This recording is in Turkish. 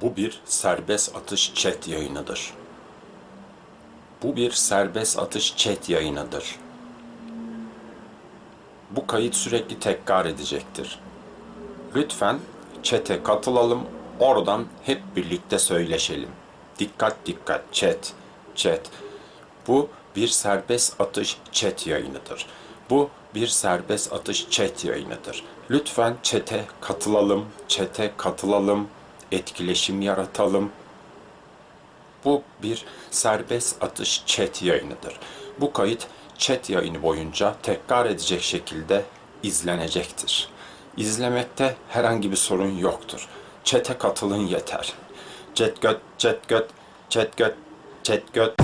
Bu bir serbest atış chat yayınıdır. Bu bir serbest atış chat yayınıdır. Bu kayıt sürekli tekrar edecektir. Lütfen chat'e katılalım, oradan hep birlikte söyleşelim. Dikkat dikkat chat, chat. Bu bir serbest atış chat yayınıdır. Bu bir serbest atış chat yayınıdır. Lütfen chat'e katılalım, chat'e katılalım, etkileşim yaratalım. Bu bir serbest atış chat yayınıdır. Bu kayıt chat yayını boyunca tekrar edecek şekilde izlenecektir. İzlemekte herhangi bir sorun yoktur. Chat'e katılın yeter. Chat göt, chat göt, chat göt, chat göt.